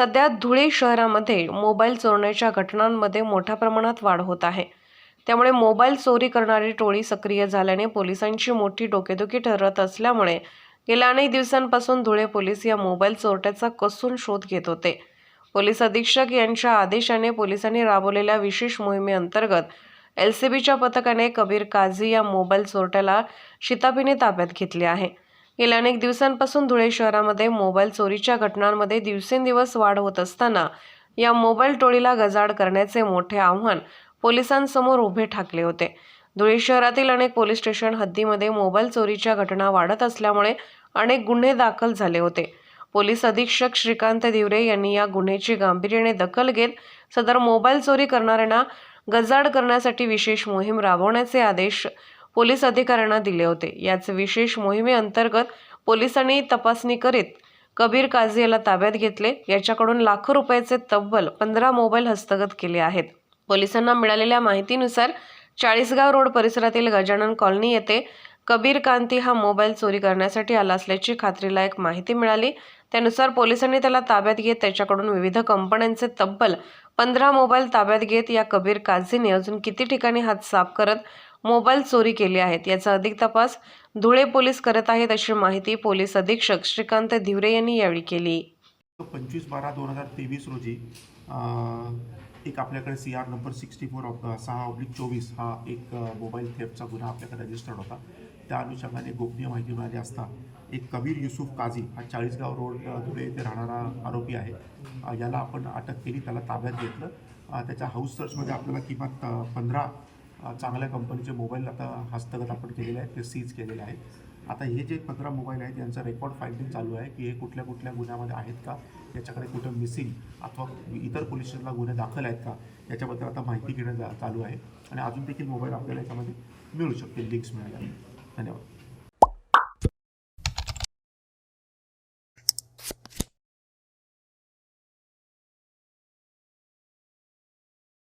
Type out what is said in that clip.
सध्या धुळे शहरामध्ये मोबाईल चोरण्याच्या घटनांमध्ये मोठ्या प्रमाणात वाढ होत आहे. त्यामुळे मोबाईल चोरी करणारी टोळी सक्रिय झाल्याने पोलिसांची मोठी डोकेदुखी ठरत असल्यामुळे गेल्या अनेक दिवसांपासून धुळे पोलीस या मोबाईल चोरट्याचा कसून शोध घेत होते. पोलीस अधीक्षक यांच्या आदेशाने पोलिसांनी राबवलेल्या विशेष मोहिमेअंतर्गत एल सी बीच्या पथकाने कबीर काझी या मोबाईल चोरट्याला शितापीने ताब्यात घेतले आहे. गेल्या अनेक दिवसांपासून धुळे शहरामध्ये मोबाईल चोरीच्या घटनांमध्ये दिवसेंदिवस वाढ होत असताना या मोबाईल टोळीला गजाड करण्याचे मोठे आव्हान पोलिसांसमोर उभे ठाकले होते. धुळे शहरातील अनेक पोलीस स्टेशन हद्दीमध्ये मोबाईल चोरीच्या घटना वाढत असल्यामुळे अनेक गुन्हे दाखल झाले होते. पोलीस अधीक्षक श्रीकांत दिवरे यांनी या गुन्ह्याची गांभीर्याने दखल घेत सदर मोबाईल चोरी करणाऱ्यांना गजाड करण्यासाठी विशेष मोहीम राबवण्याचे आदेश पोलीस अधिकाऱ्यांना दिले होते. याच विशेष मोहिमेअंतर्गत पोलिसांनी तपासणी करीत कबीर काझी याला ताब्यात घेतले. याच्याकडून लाखो रुपयाचे तब्बल पंधरा मोबाईल हस्तगत केले आहेत. पोलिसांना मिळालेल्या माहितीनुसार चाळीसगाव रोड परिसरातील गजानन कॉलनी येथे कबीर कांती हा मोबाईल चोरी करण्यासाठी आला असल्याची खात्रीलायक माहिती मिळाली. त्यानुसार पोलिसांनी त्याला ताब्यात घेत त्याच्याकडून विविध कंपन्यांचे तब्बल पंधरा मोबाईल ताब्यात घेत या कबीर काझीने अजून किती ठिकाणी हात साफ करत मोबाईल चोरी केले आहेत. याचा अधिक तपास धुळे पोलीस करत आहेत अशी माहिती पोलीस अधीक्षक श्रीकांत धिवरे यांनी यावेळी केली. पंचवीस बारा दोन हजार तेवीस रोजी एक आपल्याकडे C R number sixty four सहा ऑब्लिक चोवीस हा एक मोबाईल थेपचा गुन्हा आपल्याकडे रजिस्टर्ड होता. त्या अनुषंगाने गोपनीय माहिती मिळाली असता एक कबीर युसुफ काझी हा चाळीसगाव रोड धुळे येथे राहणारा आरोपी आहे. याला आपण अटक केली त्याला ताब्यात घेतलं. त्याच्या हाऊस सर्चमध्ये आपल्याला किमान पंधरा चांगल्या कंपनीचे मोबाईल आता हस्तगत आपण केलेले आहेत ते सीज केलेले आहेत. आता हे जे पंधरा मोबाईल आहेत यांचं रेकॉर्ड फाइंडिंग चालू आहे की हे कुठल्या कुठल्या गुन्ह्यामध्ये आहेत का? याच्याकडे कुठं मिसिंग अथवा इतर पोलीस स्टेशनला गुन्हे दाखल आहेत का? याच्याबद्दल आता माहिती घेणं जा- चालू आहे. आणि अजून देखील मोबाईल आपल्याला याच्यामध्ये मिळू शकतील लिंक्स मिळाल्या. धन्यवाद.